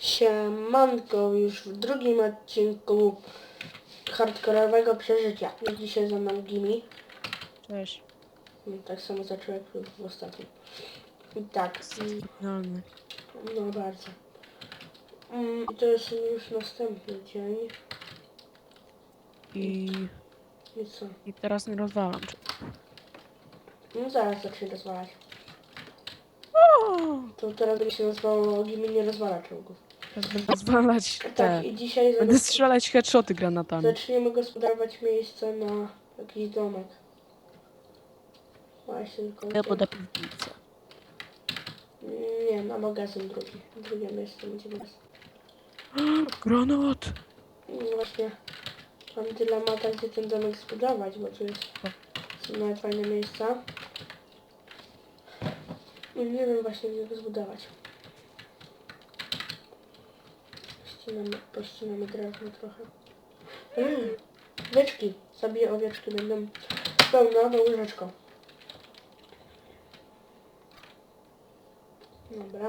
Siemanko, już w drugim odcinku hardkorowego przeżycia. Dzisiaj ze mną Gimi. Cześć. No, Tak samo zaczął jak w ostatnim. I tak, mm, Idealny. no bardzo. Mm, I to jest już następny dzień. I, I co? I teraz nie rozwalam. No zaraz zacznie rozwalać. To teraz będzie się nazywało Gimi nie rozwala czołgów. Teraz będę te. Tak, i dzisiaj Będę zam- strzelać headshoty granatami. zaczniemy gospodarować miejsce na jakiś domek. Właśnie tylko... Ja poda piwnicę. Nie, na magazyn drugi. Drugie miejsce będzie magazyn. Granat! No właśnie, mam dylemata, gdzie ten domek zbudować, bo tu jest, są nawet fajne miejsca. I nie wiem właśnie, gdzie go zbudować. Ścinamy, pościnamy drewno trochę. Mm, owieczki, zabiję owieczki, będą pełne do łyżeczką. Dobra.